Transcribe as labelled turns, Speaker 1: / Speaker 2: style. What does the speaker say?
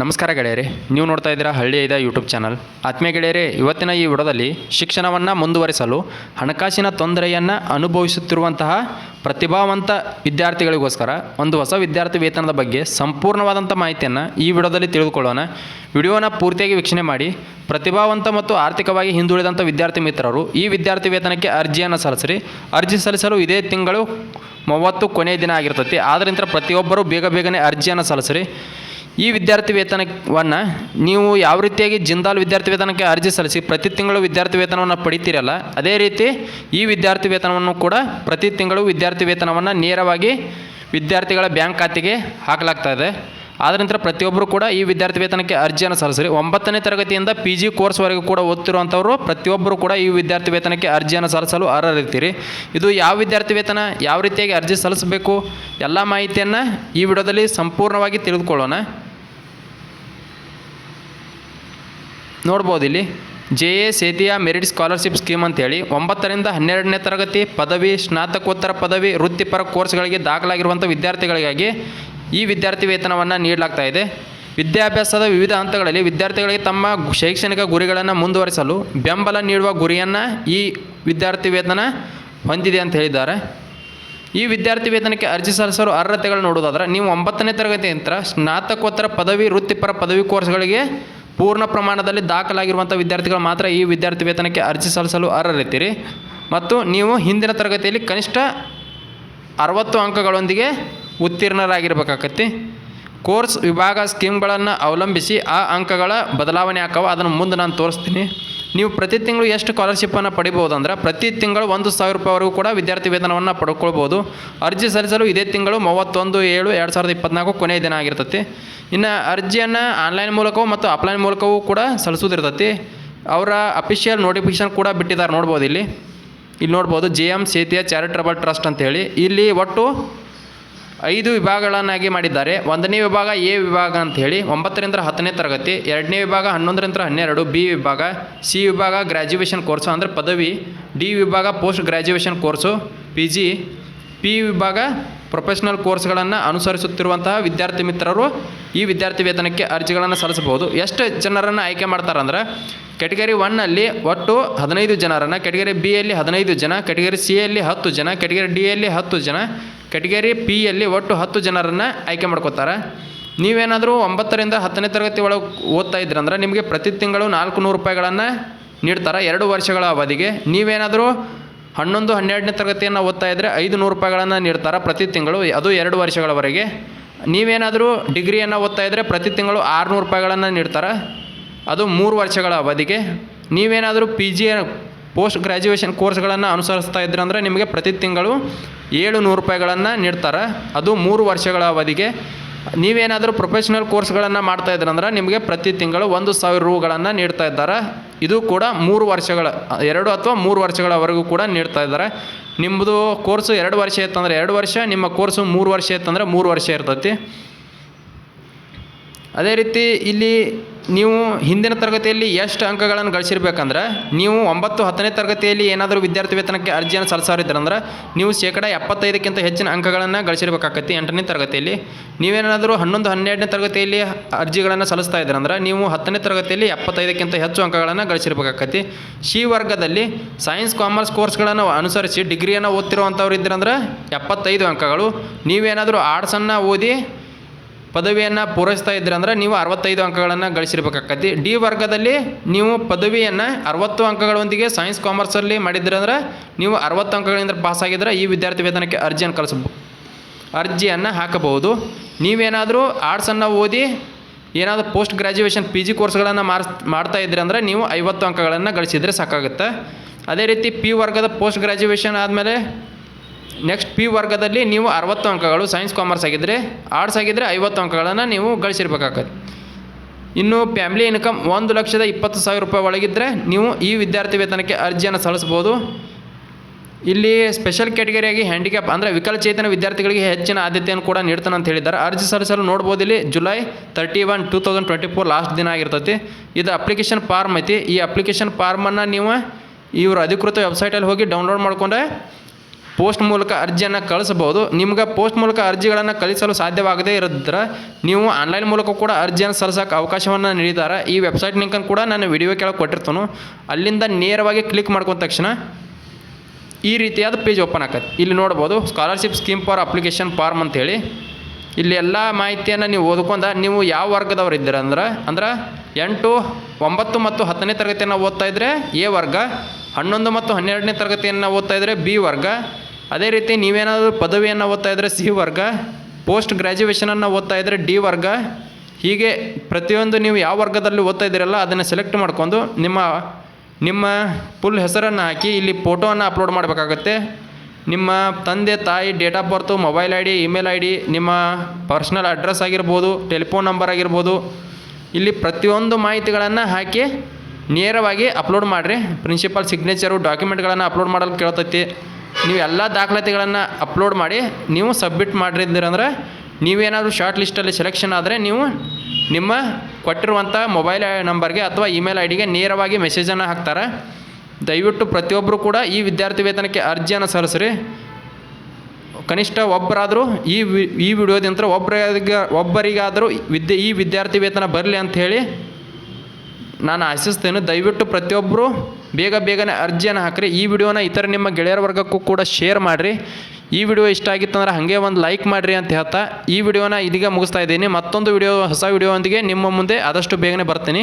Speaker 1: ನಮಸ್ಕಾರ ಗೆಳೆಯರೆ, ನೀವು ನೋಡ್ತಾ ಇದ್ದೀರಾ ಹಳ್ಳಿ ಇದ ಯೂಟ್ಯೂಬ್ ಚಾನಲ್ ಆತ್ಮೀಯ ಗೆಳೆಯರೆ, ಇವತ್ತಿನ ಈ ವಿಡದಲ್ಲಿ ಶಿಕ್ಷಣವನ್ನು ಮುಂದುವರಿಸಲು, ಹಣಕಾಸಿನ ತೊಂದರೆಯನ್ನು ಅನುಭವಿಸುತ್ತಿರುವಂತಹ ಪ್ರತಿಭಾವಂತ ವಿದ್ಯಾರ್ಥಿಗಳಿಗೋಸ್ಕರ ಒಂದು ಹೊಸ ವಿದ್ಯಾರ್ಥಿ ವೇತನದ ಬಗ್ಗೆ ಸಂಪೂರ್ಣವಾದಂಥ ಮಾಹಿತಿಯನ್ನು ಈ ವಿಡಿಯೋದಲ್ಲಿ ತಿಳಿದುಕೊಳ್ಳೋಣ. ವಿಡಿಯೋನ ಪೂರ್ತಿಯಾಗಿ ವೀಕ್ಷಣೆ ಮಾಡಿ. ಪ್ರತಿಭಾವಂತ ಮತ್ತು ಆರ್ಥಿಕವಾಗಿ ಹಿಂದುಳಿದಂಥ ವಿದ್ಯಾರ್ಥಿ ಮಿತ್ರರು, ಈ ವಿದ್ಯಾರ್ಥಿ ವೇತನಕ್ಕೆ ಅರ್ಜಿಯನ್ನು ಸಲ್ಲಿಸಿರಿ. ಅರ್ಜಿ ಸಲ್ಲಿಸಲು ಇದೇ ತಿಂಗಳು ಮೂವತ್ತು ಕೊನೆಯ ದಿನ ಆಗಿರ್ತೈತಿ. ಆದ್ದರಿಂದ ಪ್ರತಿಯೊಬ್ಬರು ಬೇಗ ಬೇಗನೆ ಅರ್ಜಿಯನ್ನು ಸಲ್ಲಿಸಿರಿ. ಈ ವಿದ್ಯಾರ್ಥಿ ವೇತನವನ್ನು ನೀವು ಯಾವ ರೀತಿಯಾಗಿ ಜಿಂದಾಲ್ ವಿದ್ಯಾರ್ಥಿ ವೇತನಕ್ಕೆ ಅರ್ಜಿ ಸಲ್ಲಿಸಿ ಪ್ರತಿ ತಿಂಗಳು ವಿದ್ಯಾರ್ಥಿ ವೇತನವನ್ನು ಪಡಿತೀರಲ್ಲ, ಅದೇ ರೀತಿ ಈ ವಿದ್ಯಾರ್ಥಿ ವೇತನವನ್ನು ಕೂಡ ಪ್ರತಿ ತಿಂಗಳು ವಿದ್ಯಾರ್ಥಿ ವೇತನವನ್ನು ನೇರವಾಗಿ ವಿದ್ಯಾರ್ಥಿಗಳ ಬ್ಯಾಂಕ್ ಖಾತೆಗೆ ಹಾಕಲಾಗ್ತಾ ಇದೆ. ನಂತರ ಪ್ರತಿಯೊಬ್ಬರು ಕೂಡ ಈ ವಿದ್ಯಾರ್ಥಿ ವೇತನಕ್ಕೆ ಅರ್ಜಿಯನ್ನು ಸಲ್ಲಿಸಿರಿ ಒಂಬತ್ತನೇ ತರಗತಿಯಿಂದ ಪಿ ಜಿ ಕೋರ್ಸ್ವರೆಗೂ ಕೂಡ ಓದ್ತಿರುವಂಥವರು ಪ್ರತಿಯೊಬ್ಬರು ಕೂಡ ಈ ವಿದ್ಯಾರ್ಥಿ ವೇತನಕ್ಕೆ ಅರ್ಜಿಯನ್ನು ಸಲ್ಲಿಸಲು ಅರ್ಹರಿರ್ತೀರಿ. ಇದು ಯಾವ ವಿದ್ಯಾರ್ಥಿ ವೇತನ, ಯಾವ ರೀತಿಯಾಗಿ ಅರ್ಜಿ ಸಲ್ಲಿಸಬೇಕು, ಎಲ್ಲ ಮಾಹಿತಿಯನ್ನು ಈ ವಿಡಿಯೋದಲ್ಲಿ ಸಂಪೂರ್ಣವಾಗಿ ತಿಳಿದುಕೊಳ್ಳೋಣ. ನೋಡ್ಬೋದು ಇಲ್ಲಿ J A Sethia merit scholarship scheme ಅಂತೇಳಿ ಒಂಬತ್ತರಿಂದ ಹನ್ನೆರಡನೇ ತರಗತಿ ಪದವಿ, ಸ್ನಾತಕೋತ್ತರ ಪದವಿ, ವೃತ್ತಿಪರ ಕೋರ್ಸ್ಗಳಿಗೆ ದಾಖಲಾಗಿರುವಂಥ ವಿದ್ಯಾರ್ಥಿಗಳಿಗಾಗಿ ಈ ವಿದ್ಯಾರ್ಥಿ ವೇತನವನ್ನು ನೀಡಲಾಗ್ತಾ ಇದೆ. ವಿದ್ಯಾಭ್ಯಾಸದ ವಿವಿಧ ಹಂತಗಳಲ್ಲಿ ವಿದ್ಯಾರ್ಥಿಗಳಿಗೆ ತಮ್ಮ ಶೈಕ್ಷಣಿಕ ಗುರಿಗಳನ್ನು ಮುಂದುವರಿಸಲು ಬೆಂಬಲ ನೀಡುವ ಗುರಿಯನ್ನು ಈ ವಿದ್ಯಾರ್ಥಿ ವೇತನ ಹೊಂದಿದೆ ಅಂತ ಹೇಳಿದ್ದಾರೆ. ಈ ವಿದ್ಯಾರ್ಥಿ ವೇತನಕ್ಕೆ ಅರ್ಜಿ ಸಲ್ಲಿಸಲು ಅರ್ಹತೆಗಳು ನೋಡೋದಾದ್ರೆ ನೀವು ಒಂಬತ್ತನೇ ತರಗತಿ ನಂತರ ಸ್ನಾತಕೋತ್ತರ ಪದವಿ, ವೃತ್ತಿಪರ ಪದವಿ ಕೋರ್ಸ್ಗಳಿಗೆ ಪೂರ್ಣ ಪ್ರಮಾಣದಲ್ಲಿ ದಾಖಲಾಗಿರುವಂಥ ವಿದ್ಯಾರ್ಥಿಗಳು ಮಾತ್ರ ಈ ವಿದ್ಯಾರ್ಥಿ ವೇತನಕ್ಕೆ ಅರ್ಜಿ ಸಲ್ಲಿಸಲು ಅರ್ಹರಿರ್ತೀರಿ ಮತ್ತು ನೀವು ಹಿಂದಿನ ತರಗತಿಯಲ್ಲಿ ಕನಿಷ್ಠ ಅರವತ್ತು ಅಂಕಗಳೊಂದಿಗೆ ಉತ್ತೀರ್ಣರಾಗಿರ್ಬೇಕಾಕತಿ ಕೋರ್ಸ್ ವಿಭಾಗ ಸ್ಕೀಮ್ಗಳನ್ನು ಅವಲಂಬಿಸಿ ಆ ಅಂಕಗಳ ಬದಲಾವಣೆ ಆಕವ ಅದನ್ನು ಮುಂದೆ ನಾನು ತೋರಿಸ್ತೀನಿ. ನೀವು ಪ್ರತಿ ತಿಂಗಳು ಎಷ್ಟು ಸ್ಕಾಲರ್ಶಿಪ್ಪನ್ನು ಪಡಿಬೋದು ಅಂದ್ರೆ ಪ್ರತಿ ತಿಂಗಳು ಒಂದು ಸಾವಿರ ರೂಪಾಯಿವರೆಗೂ ಕೂಡ ವಿದ್ಯಾರ್ಥಿ ವೇತನವನ್ನು ಪಡ್ಕೊಳ್ಬೋದು ಅರ್ಜಿ ಸಲ್ಲಿಸಲು ಇದೇ ತಿಂಗಳು ಮೂವತ್ತೊಂದು, ಏಳು, ಎರಡು ಸಾವಿರದ ಇಪ್ಪತ್ನಾಲ್ಕು ಕೊನೆಯ ದಿನ ಆಗಿರ್ತೈತಿ. ಇನ್ನು ಅರ್ಜಿಯನ್ನು ಆನ್ಲೈನ್ ಮೂಲಕವೂ ಮತ್ತು ಆಫ್ಲೈನ್ ಮೂಲಕವೂ ಕೂಡ ಸಲ್ಲಿಸೋದಿರ್ತೈತಿ ಅವರ ಅಫಿಷಿಯಲ್ ನೋಟಿಫಿಕೇಶನ್ ಕೂಡ ಬಿಟ್ಟಿದ್ದಾರೆ ನೋಡ್ಬೋದು ಇಲ್ಲಿ. ಇಲ್ಲಿ ನೋಡ್ಬೋದು J M Sethia charitable trust ಅಂತೇಳಿ. ಇಲ್ಲಿ ಒಟ್ಟು ಐದು ವಿಭಾಗಗಳನ್ನಾಗಿ ಮಾಡಿದ್ದಾರೆ. ಒಂದನೇ ವಿಭಾಗ ಎ ವಿಭಾಗ ಅಂತ ಹೇಳಿ, ಒಂಬತ್ತರಿಂದ ಹತ್ತನೇ ತರಗತಿ, ಎರಡನೇ ವಿಭಾಗ ಹನ್ನೊಂದರಿಂದ ಹನ್ನೆರಡು, ಬಿ ವಿಭಾಗ, ಸಿ ವಿಭಾಗ ಗ್ರ್ಯಾಜುಯೇಷನ್ ಕೋರ್ಸು ಅಂದರೆ ಪದವಿ, ಡಿ ವಿಭಾಗ post graduation course P G P ವಿಭಾಗ ಪ್ರೊಫೆಷ್ನಲ್ ಕೋರ್ಸ್ಗಳನ್ನು ಅನುಸರಿಸುತ್ತಿರುವಂತಹ ವಿದ್ಯಾರ್ಥಿ ಮಿತ್ರರು ಈ ವಿದ್ಯಾರ್ಥಿ ವೇತನಕ್ಕೆ ಅರ್ಜಿಗಳನ್ನು ಸಲ್ಲಿಸಬಹುದು. ಎಷ್ಟು ಜನರನ್ನು ಆಯ್ಕೆ ಮಾಡ್ತಾರೆ ಅಂದ್ರೆ ಕೆಟಗರಿ ಒನ್ನಲ್ಲಿ ಒಟ್ಟು ಹದಿನೈದು ಜನರನ್ನು ಕೆಟಗರಿ ಬಿ ಯಲ್ಲಿ ಹದಿನೈದು ಜನ ಕೆಟಗರಿ ಸಿ ಯಲ್ಲಿ ಹತ್ತು ಜನ ಕೆಟಗರಿ ಡಿ ಯಲ್ಲಿ ಹತ್ತು ಜನ ಕೆಟಗರಿ ಪಿ ಯಲ್ಲಿ ಒಟ್ಟು ಹತ್ತು ಜನರನ್ನು ಆಯ್ಕೆ ಮಾಡ್ಕೋತಾರೆ. ನೀವೇನಾದರೂ ಒಂಬತ್ತರಿಂದ ಹತ್ತನೇ ತರಗತಿ ಒಳಗೆ ಓದ್ತಾ ಇದ್ರಂದ್ರೆ ನಿಮಗೆ ಪ್ರತಿ ತಿಂಗಳು ನಾಲ್ಕು ನೂರು ರೂಪಾಯಿಗಳನ್ನು ನೀಡ್ತಾರೆ ಎರಡು ವರ್ಷಗಳ ಅವಧಿಗೆ. ನೀವೇನಾದರೂ ಹನ್ನೊಂದು, ಹನ್ನೆರಡನೇ ತರಗತಿಯನ್ನು ಓದ್ತಾ ಇದ್ದರೆ ಐದು ನೂರು ರೂಪಾಯಿಗಳನ್ನು ನೀಡ್ತಾರೆ ಪ್ರತಿ ತಿಂಗಳು, ಅದು ಎರಡು ವರ್ಷಗಳವರೆಗೆ. ನೀವೇನಾದರೂ ಡಿಗ್ರಿಯನ್ನು ಓದ್ತಾ ಇದ್ದರೆ ಪ್ರತಿ ತಿಂಗಳು ಆರುನೂರು ರೂಪಾಯಿಗಳನ್ನು ನೀಡ್ತಾರೆ. ಅದು ಮೂರು ವರ್ಷಗಳ ಅವಧಿಗೆ. ನೀವೇನಾದರೂ ಪಿ ಜಿ ಪೋಸ್ಟ್ ಗ್ರ್ಯಾಜುಯೇಷನ್ ಕೋರ್ಸ್ಗಳನ್ನು ಅನುಸರಿಸ್ತಾ ಇದ್ದರೆ ಅಂದರೆ ನಿಮಗೆ ಪ್ರತಿ ತಿಂಗಳು ಏಳು ನೂರು ರೂಪಾಯಿಗಳನ್ನು ನೀಡ್ತಾರೆ. ಅದು ಮೂರು ವರ್ಷಗಳ ಅವಧಿಗೆ. ನೀವೇನಾದರೂ ಪ್ರೊಫೆಷ್ನಲ್ ಕೋರ್ಸ್ಗಳನ್ನು ಮಾಡ್ತಾ ಇದ್ರಂದ್ರೆ ನಿಮಗೆ ಪ್ರತಿ ತಿಂಗಳು ಒಂದು ಸಾವಿರ ರೂಗಳನ್ನು ನೀಡ್ತಾ ಇದ್ದಾರೆ. ಇದು ಕೂಡ ಮೂರು ವರ್ಷಗಳ, ಎರಡು ಅಥವಾ ಮೂರು ವರ್ಷಗಳವರೆಗೂ ಕೂಡ ನೀಡ್ತಾ ಇದ್ದಾರೆ. ನಿಮ್ಮದು ಕೋರ್ಸು ಎರಡು ವರ್ಷ ಇತ್ತಂದರೆ ಎರಡು ವರ್ಷ, ನಿಮ್ಮ ಕೋರ್ಸು ಮೂರು ವರ್ಷ ಇತ್ತಂದರೆ ಮೂರು ವರ್ಷ ಇರ್ತೈತಿ. ಅದೇ ರೀತಿ ಇಲ್ಲಿ ನೀವು ಹಿಂದಿನ ತರಗತಿಯಲ್ಲಿ ಎಷ್ಟು ಅಂಕಗಳನ್ನು ಗಳಿಸಿರ್ಬೇಕಂದ್ರೆ, ನೀವು ಒಂಬತ್ತು ಹತ್ತನೇ ತರಗತಿಯಲ್ಲಿ ಏನಾದರೂ ವಿದ್ಯಾರ್ಥಿ ವೇತನಕ್ಕೆ ಅರ್ಜಿಯನ್ನು ಸಲ್ಲಿಸೋರಿದ್ರಂದ್ರೆ ನೀವು ಶೇಕಡ ಎಪ್ಪತ್ತೈದಕ್ಕಿಂತ ಹೆಚ್ಚಿನ ಅಂಕಗಳನ್ನು ಗಳಿಸಿರ್ಬೇಕಾಗತ್ತೆ ಎಂಟನೇ ತರಗತಿಯಲ್ಲಿ. ನೀವೇನಾದರೂ ಹನ್ನೊಂದು, ಹನ್ನೆರಡನೇ ತರಗತಿಯಲ್ಲಿ ಅರ್ಜಿಗಳನ್ನು ಸಲ್ಲಿಸ್ತಾ ಇದ್ರಂದ್ರೆ, ನೀವು ಹತ್ತನೇ ತರಗತಿಯಲ್ಲಿ ಎಪ್ಪತ್ತೈದಕ್ಕಿಂತ ಹೆಚ್ಚು ಅಂಕಗಳನ್ನು ಗಳಿಸಿರ್ಬೇಕಾಗತ್ತೆ. ಸಿ ವರ್ಗದಲ್ಲಿ ಸೈನ್ಸ್, ಕಾಮರ್ಸ್ ಕೋರ್ಸ್ಗಳನ್ನು ಅನುಸರಿಸಿ ಡಿಗ್ರಿಯನ್ನು ಓದ್ತಿರುವಂಥವ್ರು ಇದ್ರಂದ್ರೆ, ಎಪ್ಪತ್ತೈದು ಅಂಕಗಳು. ನೀವೇನಾದರೂ ಆರ್ಟ್ಸನ್ನು ಓದಿ ಪದವಿಯನ್ನು ಪೂರೈಸ್ತಾ ಇದ್ರಂದ್ರೆ ನೀವು ಅರವತ್ತೈದು ಅಂಕಗಳನ್ನು ಗಳಿಸಿರ್ಬೇಕಾಕತಿ ಡಿ ವರ್ಗದಲ್ಲಿ ನೀವು ಪದವಿಯನ್ನು ಅರವತ್ತು ಅಂಕಗಳೊಂದಿಗೆ ಸೈನ್ಸ್ ಕಾಮರ್ಸಲ್ಲಿ ಮಾಡಿದ್ರಂದ್ರೆ ನೀವು ಅರವತ್ತು ಅಂಕಗಳಿಂದ ಆಗಿದ್ರೆ ಈ ವಿದ್ಯಾರ್ಥಿ ವೇತನಕ್ಕೆ ಅರ್ಜಿಯನ್ನು ಕಳಿಸ್ಬೋ ಅರ್ಜಿಯನ್ನು ಹಾಕಬಹುದು. ನೀವೇನಾದರೂ ಆರ್ಟ್ಸನ್ನು ಓದಿ ಏನಾದರೂ ಪೋಸ್ಟ್ ಗ್ರ್ಯಾಜುಯೇಷನ್ ಪಿ ಜಿ ಕೋರ್ಸ್ಗಳನ್ನು ಮಾರ್ಸ್ ಮಾಡ್ತಾ ಇದ್ರಿ ಅಂದರೆ ನೀವು ಐವತ್ತು ಅಂಕಗಳನ್ನು ಗಳಿಸಿದರೆ ಸಾಕಾಗುತ್ತೆ. ಅದೇ ರೀತಿ ಪಿ ವರ್ಗದ ಪೋಸ್ಟ್ ಗ್ರ್ಯಾಜುಯೇಷನ್ ಆದಮೇಲೆ ನೆಕ್ಸ್ಟ್ ಪಿ ವರ್ಗದಲ್ಲಿ ನೀವು ಅರವತ್ತು ಅಂಕಗಳು ಸೈನ್ಸ್ ಕಾಮರ್ಸ್ ಆಗಿದ್ದರೆ ಆರ್ಟ್ಸ್ ಆಗಿದ್ದರೆ ಐವತ್ತು ಅಂಕಗಳನ್ನು ನೀವು ಗಳಿಸಿರ್ಬೇಕಾಗತ್ತೆ. ಇನ್ನು ಫ್ಯಾಮಿಲಿ ಇನ್ಕಮ್ ಒಂದು ಲಕ್ಷದ ಇಪ್ಪತ್ತು ಸಾವಿರ ರೂಪಾಯಿ ಒಳಗಿದ್ದರೆ ನೀವು ಈ ವಿದ್ಯಾರ್ಥಿ ವೇತನಕ್ಕೆ ಅರ್ಜಿಯನ್ನು ಸಲ್ಲಿಸ್ಬೋದು ಇಲ್ಲಿ ಸ್ಪೆಷಲ್ ಕ್ಯಾಟಗರಿಯಾಗಿ ಹ್ಯಾಂಡಿಕ್ಯಾಪ್ ಅಂದರೆ ವಿಕಲಚೇತನ ವಿದ್ಯಾರ್ಥಿಗಳಿಗೆ ಹೆಚ್ಚಿನ ಆದ್ಯತೆಯನ್ನು ಕೂಡ ನೀಡ್ತಾನೆ ಅಂತ ಹೇಳಿದ್ದಾರೆ. ಅರ್ಜಿ ಸಲ್ಲಿಸಲು ನೋಡ್ಬೋದು ಇಲ್ಲಿ July thirty one two thousand twenty four last ದಿನ ಆಗಿರ್ತೈತಿ. ಇದು ಅಪ್ಲಿಕೇಶನ್ ಫಾರ್ಮ್ ಐತಿ. ಈ ಅಪ್ಲಿಕೇಶನ್ ಫಾರ್ಮನ್ನು ನೀವು ಇವರು ಅಧಿಕೃತ ವೆಬ್ಸೈಟಲ್ಲಿ ಹೋಗಿ ಡೌನ್ಲೋಡ್ ಮಾಡ್ಕೊಂಡ್ರೆ ಪೋಸ್ಟ್ ಮೂಲಕ ಅರ್ಜಿಯನ್ನು ಕಳಿಸಬಹುದು. ನಿಮ್ಗೆ ಪೋಸ್ಟ್ ಮೂಲಕ ಅರ್ಜಿಗಳನ್ನು ಕಳಿಸಲು ಸಾಧ್ಯವಾಗದೇ ಇರೋದ್ರ ನೀವು ಆನ್ಲೈನ್ ಮೂಲಕ ಕೂಡ ಅರ್ಜಿಯನ್ನು ಸಲ್ಲಿಸೋಕೆ ಅವಕಾಶವನ್ನು ನೀಡಿದ್ದಾರೆ. ಈ ವೆಬ್ಸೈಟ್ ಲಿಂಕನ್ನು ಕೂಡ ನಾನು ವಿಡಿಯೋ ಕೆಳಗೆ ಕೊಟ್ಟಿರ್ತಾನು. ಅಲ್ಲಿಂದ ನೇರವಾಗಿ ಕ್ಲಿಕ್ ಮಾಡ್ಕೊಂಡ ತಕ್ಷಣ ಈ ರೀತಿಯಾದ ಪೇಜ್ ಓಪನ್ ಆಕತ್ತೆ. ಇಲ್ಲಿ ನೋಡ್ಬೋದು scholarship scheme for application form ಅಂತೇಳಿ. ಇಲ್ಲಿ ಎಲ್ಲ ಮಾಹಿತಿಯನ್ನು ನೀವು ಓದ್ಕೊಂಡ ನೀವು ಯಾವ ವರ್ಗದವ್ರು ಇದ್ದೀರ ಅಂದ್ರೆ ಅಂದ್ರೆ ಎಂಟು, ಒಂಬತ್ತು ಮತ್ತು ಹತ್ತನೇ ತರಗತಿಯನ್ನು ಓದ್ತಾ ಇದ್ದರೆ ಎ ವರ್ಗ, ಹನ್ನೊಂದು ಮತ್ತು ಹನ್ನೆರಡನೇ ತರಗತಿಯನ್ನು ಓದ್ತಾ ಇದ್ದರೆ ಬಿ ವರ್ಗ ಅದೇ ರೀತಿ ನೀವೇನಾದರೂ ಪದವಿಯನ್ನು ಓದ್ತಾ ಇದ್ದರೆ ಸಿ ವರ್ಗ, ಪೋಸ್ಟ್ ಗ್ರ್ಯಾಜುಯೇಷನನ್ನು ಓದ್ತಾ ಇದ್ದರೆ ಡಿ ವರ್ಗ, ಹೀಗೆ ಪ್ರತಿಯೊಂದು ನೀವು ಯಾವ ವರ್ಗದಲ್ಲಿ ಓದ್ತಾ ಇದ್ದೀರಲ್ಲ ಅದನ್ನು ಸೆಲೆಕ್ಟ್ ಮಾಡ್ಕೊಂಡು ನಿಮ್ಮ ನಿಮ್ಮ ಫುಲ್ ಹೆಸರನ್ನು ಹಾಕಿ ಇಲ್ಲಿ ಫೋಟೋವನ್ನು ಅಪ್ಲೋಡ್ ಮಾಡಬೇಕಾಗತ್ತೆ. ನಿಮ್ಮ ತಂದೆ, ತಾಯಿ date of birth mobile I D email I D ನಿಮ್ಮ ಪರ್ಸ್ನಲ್ ಅಡ್ರೆಸ್ ಆಗಿರ್ಬೋದು ಟೆಲಿಫೋನ್ ನಂಬರ್ ಆಗಿರ್ಬೋದು, ಇಲ್ಲಿ ಪ್ರತಿಯೊಂದು ಮಾಹಿತಿಗಳನ್ನು ಹಾಕಿ ನೇರವಾಗಿ ಅಪ್ಲೋಡ್ ಮಾಡಿರಿ. ಪ್ರಿನ್ಸಿಪಾಲ್ ಸಿಗ್ನೇಚರು ಡಾಕ್ಯುಮೆಂಟ್ಗಳನ್ನು ಅಪ್ಲೋಡ್ ಮಾಡಲು ಕೇಳ್ತೈತಿ. ನೀವು ಎಲ್ಲ ದಾಖಲಾತಿಗಳನ್ನು ಅಪ್ಲೋಡ್ ಮಾಡಿ, ನೀವು ಸಬ್ಮಿಟ್ ಮಾಡಿದ್ದೀರಂದ್ರೆ ನೀವೇನಾದರೂ ಶಾರ್ಟ್ ಲಿಸ್ಟಲ್ಲಿ ಸೆಲೆಕ್ಷನ್ ಆದರೆ ನೀವು ನಿಮ್ಮ ಕೊಟ್ಟಿರುವಂಥ ಮೊಬೈಲ್ ನಂಬರ್ಗೆ ಅಥವಾ ಇಮೇಲ್ ಐ ಡಿಗೆ ನೇರವಾಗಿ ಮೆಸೇಜನ್ನು ಹಾಕ್ತಾರೆ. ದಯವಿಟ್ಟು ಪ್ರತಿಯೊಬ್ಬರು ಕೂಡ ಈ ವಿದ್ಯಾರ್ಥಿ ವೇತನಕ್ಕೆ ಅರ್ಜಿಯನ್ನು ಸಲ್ಲಿಸ್ರಿ. ಕನಿಷ್ಠ ಒಬ್ಬರಾದರೂ ಈ ಈ ವಿಡಿಯೋದಿಂತ ಒಬ್ಬರಿಗೆ ಒಬ್ಬರಿಗಾದರೂ ವಿದ್ಯೆ, ಈ ವಿದ್ಯಾರ್ಥಿ ವೇತನ ಬರಲಿ ಅಂತ ಹೇಳಿ ನಾನು ಆಶಿಸ್ತೇನೆ. ದಯವಿಟ್ಟು ಪ್ರತಿಯೊಬ್ಬರು ಬೇಗ ಬೇಗನೆ ಅರ್ಜಿಯನ್ನು ಹಾಕ್ರಿ. ಈ ವಿಡಿಯೋನ ಇತರ ನಿಮ್ಮ ಗೆಳೆಯರ ವರ್ಗಕ್ಕೂ ಕೂಡ ಶೇರ್ ಮಾಡಿರಿ. ಈ ವಿಡಿಯೋ ಇಷ್ಟ ಆಗಿತ್ತು ಅಂದ್ರೆ ಹಾಗೆ ಒಂದು ಲೈಕ್ ಮಾಡಿರಿ ಅಂತ ಹೇಳ್ತಾ ಈ ವಿಡಿಯೋನ ಇದೀಗ ಮುಗಿಸ್ತಾ ಇದ್ದೀನಿ. ಮತ್ತೊಂದು ವಿಡಿಯೋ, ಹೊಸ ವಿಡಿಯೋ ಒಂದಿಗೆ ನಿಮ್ಮ ಮುಂದೆ ಆದಷ್ಟು ಬೇಗನೆ ಬರ್ತೀನಿ.